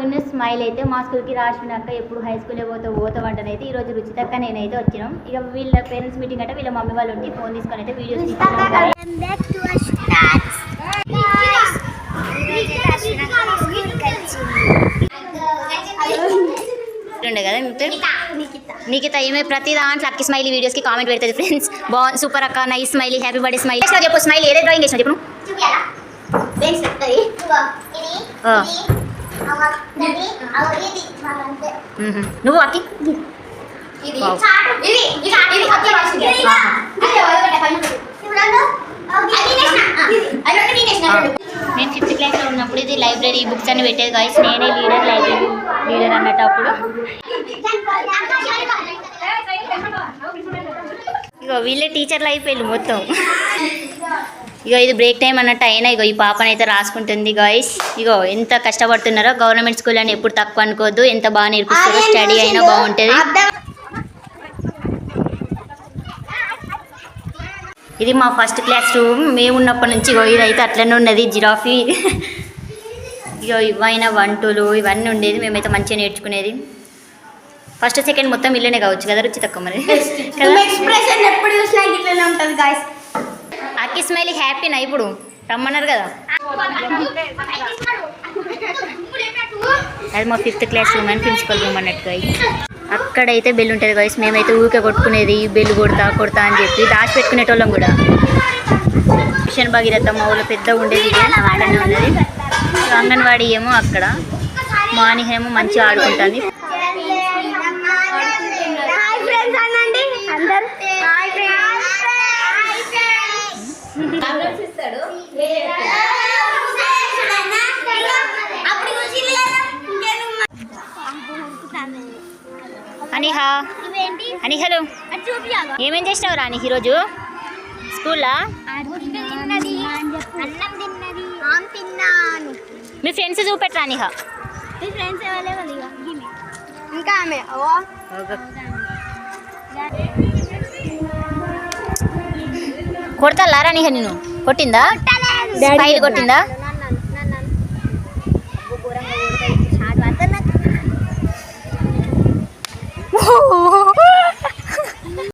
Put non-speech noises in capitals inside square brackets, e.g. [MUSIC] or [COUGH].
ఉన్న స్మైల్ అయితే మా స్కూల్కి రాసినాక ఎప్పుడు హై స్కూల్లో పోతే పోతామంటనైతే ఈ రోజు రుచితక్క నేనైతే వచ్చినాం. ఇక వీళ్ళ పేరెంట్స్ మీటింగ్ అంటే వీళ్ళ మమ్మీ వాళ్ళు ఉండి ఫోన్ తీసుకొని అయితే వీడియోస్ ఉండే కదా నిఖిత ఈమె ప్రతి దాంట్లో అక్కి స్మైలీ వీడియోస్కి కామెంట్ పెడుతుంది ఫ్రెండ్స్ బాగుంది సూపర్ అక్క nice smiley happy birthday smiley చెప్పు స్మైల్ ఏదే డ్రాయింగ్ చేసిన చెప్పు. నువ్వు అక్కి. నేను ఫిఫ్త్ క్లాస్లో ఉన్నప్పుడు ఇది లైబ్రరీ బుక్స్ అని పెట్టేది గాయస్ నేనే లీడర్ లైబ్రరీ లీడర్ అన్నట్టు అప్పుడు ఇగో వీళ్ళే టీచర్లు అయిపోయారు మొత్తం. [LAUGHS] [LAUGHS] ఇగో ఇది బ్రేక్ టైం అన్నట్టు అయినా ఇగో ఈ పాపనైతే రాసుకుంటుంది గాయస్ ఇగో ఎంత కష్టపడుతున్నారో గవర్నమెంట్ స్కూల్ అని ఎప్పుడు తక్కువ అనుకోవద్దు. ఎంత బాగా నేర్పిస్తారో స్టడీ అయినా బాగుంటుంది. ఇది మా ఫస్ట్ క్లాస్ రూమ్ మేము ఉన్నప్పటి నుంచి ఇగో ఇదైతే అట్లనే ఉన్నది జిరాఫీ. ఇగో ఇవైనా వంటలు ఇవన్నీ ఉండేది. మేమైతే మంచిగా నేర్చుకునేది. ఫస్ట్ సెకండ్ మొత్తం ఇల్లనే కావచ్చు కదా రుచి తక్కువ మరి ఎప్పుడు చూసినా ఇట్లనే ఉంటుంది గాయస్ అక్కి స్మైల్ హ్యాపీనా ఇప్పుడు. రమ్మన్నారు కదా. అది మా ఫిఫ్త్ క్లాస్ రూమ్ అని ప్రిన్సిపల్ రూమ్ అన్నట్టు గైస్ అక్కడైతే బెల్ ఉంటుంది గైస్ మేమైతే ఊరికే కొట్టుకునేది బెల్ కొడతా కొడతా అని చెప్పి దాచి పెట్టుకునేటోళ్ళం కూడా. మిషన్ భగీరథ మా ఊళ్ళో పెద్దగా ఉండేది ఉన్నది. సో అంగన్వాడీ ఏమో అక్కడ. మార్నింగ్ ఏమో మంచిగా ఆడుకుంటుంది. అనిహా. అనిహలు. అది చూపియాలి. ఏమేం చేసినావు రాని ఈరోజు? స్కూల్లో మీ ఫ్రెండ్స్ చూపెట్టరా అనిహా. మీ ఫ్రెండ్స్ ఎవరు ఇంకా. ఆమె. కొడతా లారా అనిహ నేను కొట్టిందా స్మైల్ కొట్టిందా?